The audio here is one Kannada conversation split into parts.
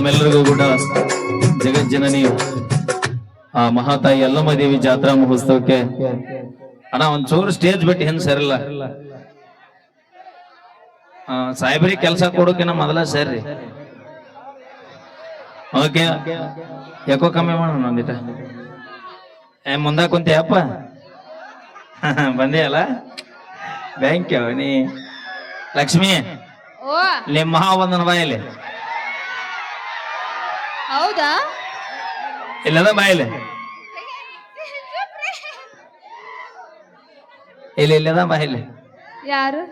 ತಮ್ಮೆಲ್ಲರಿಗೂ ಕೂಡ ಜಗಜ್ಜನನಿ ಆ ಮಹಾತಾಯಿ ಯಲ್ಲಮ್ಮ ದೇವಿ ಜಾತ್ರಾ ಮಹೋತ್ಸವಕ್ಕೆ ಅಣ್ಣ ಒಂಚೂರು ಸ್ಟೇಜ್ ಬಿಟ್ಟು ಹೆಂಗ್ ಸರಿಲ್ಲ ಸಾಹೇಬ್ರಿ ಕೆಲ್ಸ ಕೊಡೋಕಿನ ಮೊದಲ ಸರ್ರಿ ಓಕೆ. ಯಾಕೋ ಕಮ್ಮಿ ಮಾಡೋಣ ಒಂದಿಟ? ಏ ಮುಂದ ಕುಂತಿಯಪ್ಪ ಬಂದೆ ಅಲ್ಲ? ಬ್ಯಾಂಕ್ ನೀ. ಲಕ್ಷ್ಮಿ ನಿಮ್ಮ ಮಹಾ ಬಂದನ ಬಾಯಲ್ಲಿ. ಹೌದಾ? ಇಲ್ಲದ ಬಾಯಿಲೆ ಇಲ್ಲ. ಇಲ್ಲದ ಬಾಯಿಲೆ ಯಾರು?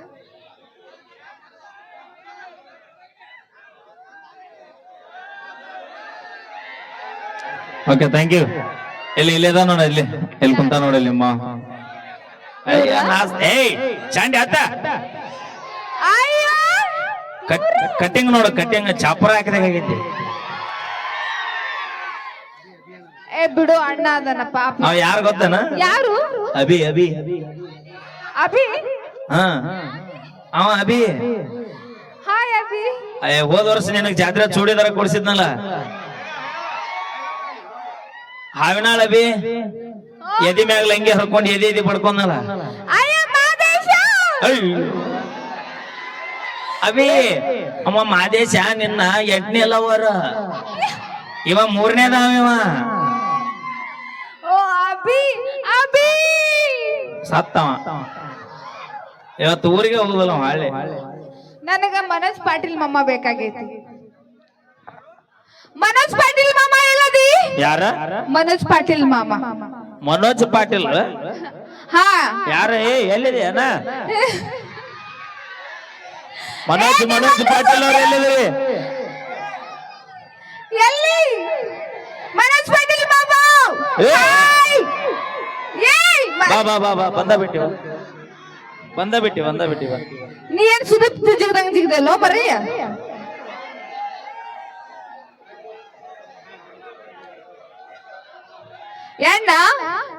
ಓಕೆ ಥ್ಯಾಂಕ್ ಯು ಇಲ್ಲಿ ಇಲ್ಲದ ನೋಡ ಇಲ್ಲಿ. ಇಲ್ಲಿ ಕುಂತ ನೋಡ ಇಲ್ಲಿ ಅಮ್ಮ. ಅಯ್ಯ, ನಾಸ್- ಏಯ್ ಚಾಂಡಿ ಅತ್ತ ಕಟ್ಟಿಂಗ್ ನೋಡ ಕಟ್ಟಿಂಗ್ ಚಾಪರ ಹಾಕಿದಾಗ ಆಗೈತಿ ಏ ಬಿಡು ಅಣ್ಣ ಅದನ್ನ ಪಾಪ. ಅವ ಯಾರು ಗೊತ್ತನ? ಯಾರು? ಅಭಿ ಅಭಿ. ಅಭಿ? ಹಾ. ಅವ ಅಭಿ. ಹಾಯ್ ಅಭಿ. ಅಯ್ಯ ಹೋದ ವರ್ಷ ನಿನಗೆ ಜಾತ್ರೆ ಚೂಡಿದಾರ ಕೊಡಿಸಿದ್ನಲ್ಲ? ಹಾವಿನಾಳ ಅಭಿ. ಎದಿ ಮ್ಯಾಗ ಹಂಗೆ ಹರ್ಕೊಂಡು ಎದಿ ಎದಿ ಪಡ್ಕೊಂಡಲ್ಲ? ಅಭಿ ಅಮ್ಮ ಮಾದೇಶ ನಿನ್ನ ಎಂಟನೇ ಲವರ್ ಇವ ಮೂರನೇದಾವ ಇವ ಓ ಅಭಿ ಅಭಿ ಸತ್ತವ ಇವತ್ತು ಊರಿಗೆ ಹೋಗುದಿಲ್ಲ ಹಳ್ಳಿ. ನನಗ ಮನೋಜ್ ಪಾಟೀಲ್ ಮಮ್ಮ ಬೇಕಾಗೈತಿ. ಮನೋಜ್ ಪಾಟೀಲ್ ಮಾಮ ಇಲ್ಲದಿ? ಯಾರ? ಮನೋಜ್ ಪಾಟೀಲ್ ಮಾಮ. ಮನೋಜ್ ಪಾಟೀಲ್. ಹಾ. ಯಾರ? ಏ ಎಲ್ಲಿದೆ ಅಣ್ಣ? ಮನೋಜ್ ಮನೋಜ್ ಪಾಟೀಲ್ ಅವ್ರು ಎಲ್ಲಿದೆ ಎಲ್ಲಿ? ಮನೋಜ್ ಪಾಟೀಲ್ ಮಾಮ. ಏ! ಬಾ ಬಾ ಬಾ ಬಾ ಬಂದ ಬಿಟ್ಟಿವ. ಬಂದ ಬಿಟ್ಟಿ ಬಂದ ಬಿಟ್ಟಿವ. ನೀ ಏನ್ ಸುದೀಪ್ ಜಿಗದಂಗ್ ಜಿಗದಲ್ಲೋ ಬರೀ? ಎಣ್ಣ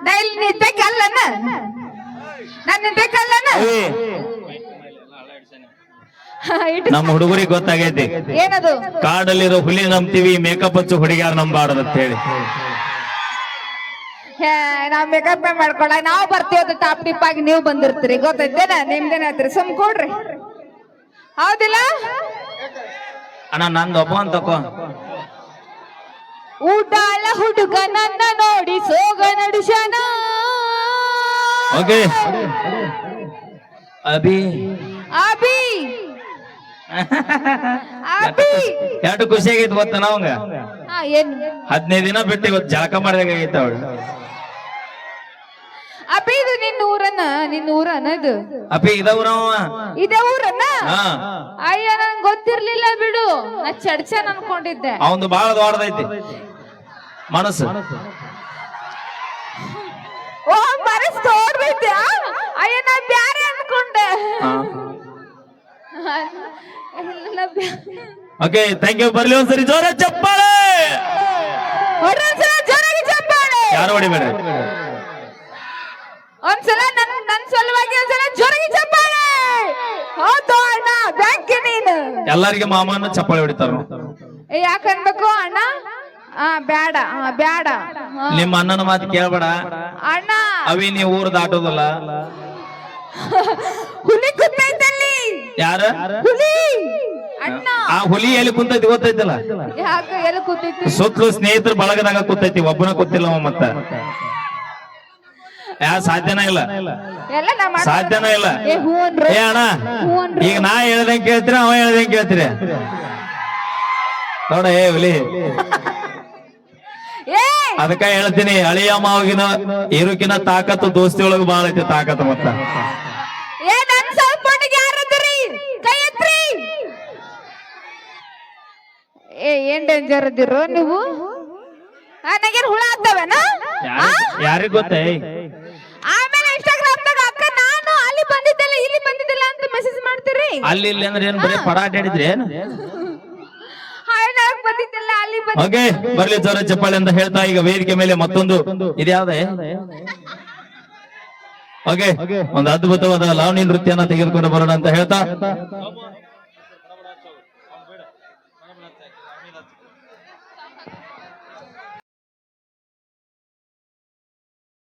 ನಾ ಇಲ್ಲಿ ನಿಂತಕ್ಕಲ್ಲನ ನಾನ್ ನಿಂತಕ್ಕಲ್ಲನ ನಮ್ಮ ಹುಡುಗರಿಗೆ ಗೊತ್ತಾಗೈತಿ. ಏನದು? ಕಾಡಲ್ಲಿರೋ ಹುಲಿ ನಂಬ್ತೀವಿ ಮೇಕಪ್ ಹಚ್ಚು ಹುಡುಗ್ಯಾರ ನಂಬಾರ್ದು ಅಂತ ಹೇಳಿ ನಾವ್ ಮೇಕಪ್ ಮಾಡ್ಕೊಳ ನಾವ್ ಬರ್ತೀವಿ ಟಾಪ್ ಟಿಪ್ ಆಗಿ ನೀವು ಬಂದಿರ್ತೀರಿ. ಗೊತ್ತೈತೇನ? ನಿಮ್ದೇನ ಆಯ್ತ್ರಿ ಸುಮ್ ಕೊಡ್ರಿ. ಹೌದಿಲ್ಲ? ಅಣ್ಣ ನಂದು ಒಬ್ಬ ಅಂತ ತಕೋ ಊಟಾಳ ಹುಡುಗ ನನ್ನ ನೋಡಿ ಸೋಗ ನಡುಶನ. ಓಕೆ ಅಭಿ. ಅಭಿ. ಎರಡು ಖುಷಿ ಆಗೈತಿ ಗೊತ್ತ ನಾವಂಗ ಏನ್? ಹದಿನೈದು ದಿನ ಬಿಟ್ಟು ಇವತ್ತು ಜಳಕ ಮಾಡಿದಾಗ ಆಗೈತ ಅವಳು. ಅಭಿ ಇದು ನಿನ್ನ ಊರನ್ನ ನಿನ್ನ ಊರನ್ನ ಇದು ಅಪ್ಪಿ ಇದವ್ರವ ಇದೇ ಊರನ್ನ? ಹಾ. ಅಯ್ಯ ನನ್ ಗೊತ್ತಿರ್ಲಿಲ್ಲ ಬಿಡು. ನಾ ಚಡ್ಚನ್ ಅನ್ಕೊಂಡಿದ್ದೆ. ಅವನು ಬಹಳ ದೊಡ್ಡದೈತಿ. ಮನಸ್ಸು. ಓ ಮನಸ್ ತೋರ್ಬೈತೆ ಅಯ್ಯ ನಾ ಬ್ಯಾರೆ ಅನ್ಕೊಂಡೆ. ಓಕೆ ಥ್ಯಾಂಕ್ ಯು ಬರ್ಲಿ ಒಂದ್ಸರಿ. ಜೋರ ಚಪ್ಪಾಳೆ. ಯಾರು ಹೊಡಿಬೇಡ್ರಿ? ಒಂದ್ಸಲ ನನ್ ನನ್ ಸಲುವಾಗಿ ಒಂದ್ಸಲ ಜೋರಾಗಿ ಚಪ್ಪಾಳೆ! ಹೌದು ಅಣ್ಣ ಬ್ಯಾಂಕ್ ನೀನು. ಎಲ್ಲರಿಗೆ ಮಾಮನ ಚಪ್ಪಾಳೆ ಹೊಡಿತಾರ? ಏ ಯಾಕ ಅನ್ಬೇಕು ಅಣ್ಣ? ಆ ಬ್ಯಾಡ ಆ ಬ್ಯಾಡ. ಆ, ನಿಮ್ಮ ಅಣ್ಣನ ಮಾತು ಕೇಳ್ಬೇಡ. ಅಣ್ಣ. ಅವಿ ನೀ ಊರ ದಾಟೋದಲ್ಲ ಹುಲಿ ಕುತ್ತೈತಲ್ಲಿ. ಯಾರ? ಹುಲಿ. ಅಣ್ಣ. ಆ ಹುಲಿ ಎಲ್ಲಿ ಕುಂತೈತಿ ಗೊತ್ತೈತಿಲ್ಲ? ಯಾಕ ಎಲ್ಲಿ ಕೂತೈತಿ? ಸುತ್ತಲೂ ಸ್ನೇಹಿತರು ಬಳಗದಾಗ ಕೂತೈತಿ ಒಬ್ಬನ ಕೂತಿಲ್ಲ ಅವ ಮತ್ತ. ಯಾ ಸಾಧ್ಯನ ಇಲ್ಲ. ಎಲ್ಲ ನಾ ಮಾಡ್- ಸಾಧ್ಯನ ಇಲ್ಲ. ಏ ಅಣ್ಣ ಈಗ ನಾ ಹೇಳ್ದಂಗೆ ಕೇಳ್ತೀರ ಅವ ಹೇಳ್ದಂಗೆ ಕೇಳ್ತೀರಿ? ನೋಡ ಏ ಹುಲಿ. ಏ! ಅದಕ್ಕ ಹೇಳ್ತೀನಿ ಅಳಿಯ ಮಾವಿನ ಇರುಕಿನ ತಾಕತ್ತು ದೋಸ್ತಿ ಒಳಗ ಬಾಳ ಐತಿ ತಾಕತ್ತು ಮತ್ತ. ಏ ನನ್ ಸ್ವಲ್ಪ ಮಟ್ಟಿಗೆ ಯಾರದ್ರಿ ಕೈ ಎತ್ರಿ. ಏ ಏನ್ ಡೇಂಜರ್ ಅದಿರೋ ನೀವು? ಆ, ನಂಗೇನ್ ಹುಳ ಆಗ್ತಾವೇನ? ಯಾರಿಗ ಗೊತ್ತೇ? ಅಲ್ಲಿ ಇಲ್ಲಿ ಅಂದ್ರೆ ಏನ್ ಬರೀ ಪಡ ಅಡ್ಡಾಡಿದ್ರಿ ಏನ್ ಅಲ್ಲಿ ಬಂದಿ ಓಕೆ ಬರ್ಲಿ ಜೋರ ಚಪ್ಪಾಳೆ ಅಂತ ಹೇಳ್ತಾ ಈಗ ವೇದಿಕೆ ಮೇಲೆ ಮತ್ತೊಂದು ಇದ್ಯಾವ್ದೆ? ಓಕೆ ಒಂದು ಅದ್ಭುತವಾದ ಲಾವಣಿ ನೃತ್ಯನ ತೆಗೆದುಕೊಂಡು ಬರೋಣ ಅಂತ ಹೇಳ್ತಾ.